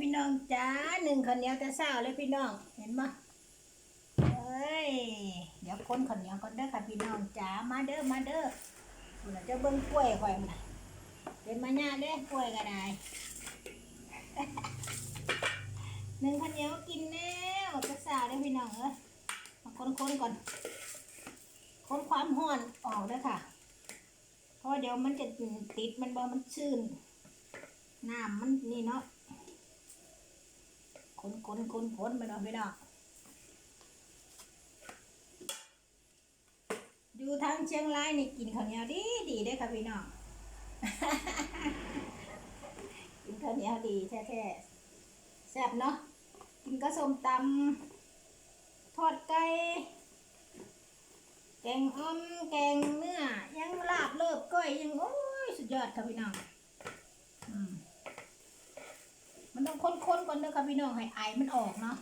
พี่น้องจ้าหนึ่งข้าวเนียวแต่เช้าเลยพี่น้องเห็นปะเอ้ยเดี๋ยวคนข้าวเนียวก่อนเด้อค่ะพี่น้องจ้ามาเด้อมาเด้อเราจะเบิ่งกล้วยข่อยมาเป็นมาญ่าเด้กล้วยก็ได้หนึ่งข้าวเนียวกินแล้วแต่เช้าเลยพี่น้องเอ้ยมาคนๆก่อน คนความห้อนออกเด้อค่ะ เพราะเดี๋ยวมันจะติดมันบ่มันชื้นน้ำมันนี่เนาะ คนคนคนคนไปเนาะพี่น้องอยู่ทางเชียงรายนี่กินข้าวเหนียวดีดีได้ค่ะพี่น้องกินข้าวเหนียวดีแท้ๆแซ่บเนาะกินกระสมตำทอดไก่แกงอ้อมแกงเนื้อยังลาบเลิบก้อยยังโอ้ยสุดยอดค่ะพี่น้องอืม มันต้องค้นๆก่อนเด้อค่ะพี่น้องให้ไอมันออกเนาะ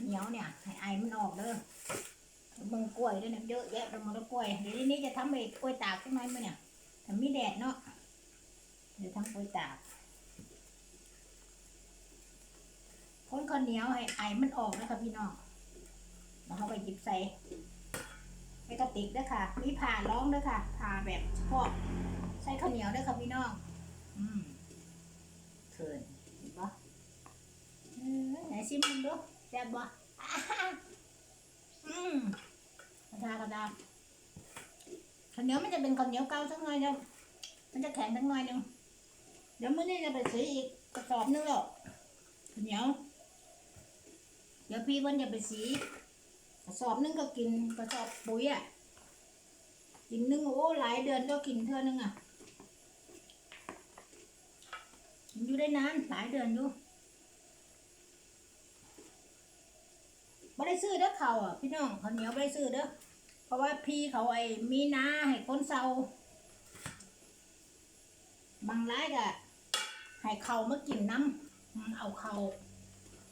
เหนียวเนี่ยให้ไอมันออกเด้อมึงกล้วยด้วยเนี่ยเยอะแยะไปหมดแล้วกล้วยเดี๋ยวนี้จะทำไอ้กล้วยตากใช่ไหมมั้เนี่ยทำมีแดดเนาะเดี๋ยวทำกล้วยตากคนข้าวเหนียวให้ไอมันออกนะคะพี่น้องแล้วเขาไปหยิบใส่ในกระติกด้อค่ะมีผ่าร้องด้อค่ะผ่าแบบเฉพาะใส่ข้าวเหนียวด้อค่ะพี่น้อง อืม เขินเห็นปะเออไหนชิมมึงดูแซ่บบ่อืมกระดากระดาข้าวเหนียวมันจะเป็นข้าวเหนียวเก่าสักหน่อยเดียวมันจะแข็งสักหน่อยหนึงเดี๋ยวมื้อนี้จะไปซื้ออีกกระสอบนึงแล้วข้าวเหนียว เดี๋ยวพี่เพิ่นจะไปสีกระสอบนึงก็กินกระสอบปุ๋ยอะกินนึงโอ้หลายเดือนก็กินเท่านึงอะ อยู่ได้นานหลายเดือนอยู่ไม่ได้ซื้อเด้อเขาอะพี่น้องเขาเหนียวไม่ได้ซื้อเด้อเพราะว่าพี่เขาไอ้มีนาให้คนเซาบางร้ายก็ให้เขามากินน้ำอืมเอาเขา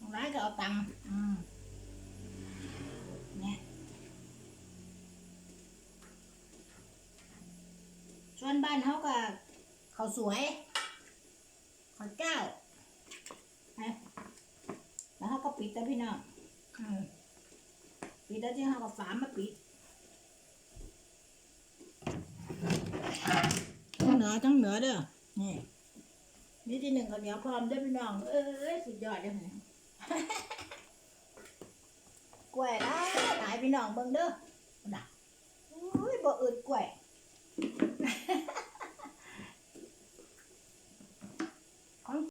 บางร้ายก็เอาตังค์อืมเนี่ยส่วนบ้านเขาก็เขาสวย ข้าวเจ้าฮะแล้วเขาก็ปิดแล้วพี่น้องอืมปิดแล้วที่เขาก็ฝามาปิดทั้งเหนือทั้งเหนือเด้อ นี่นี่ที่หนึ่งข้าวเหนียวพร้อมเด้อพี่น้อง เอ้ยสุดยอดเลยเนี่ยกล้วยหลายหลายพี่น้องเบิ่งเด้อน่ะอุ้ยบ่อืดกล้วย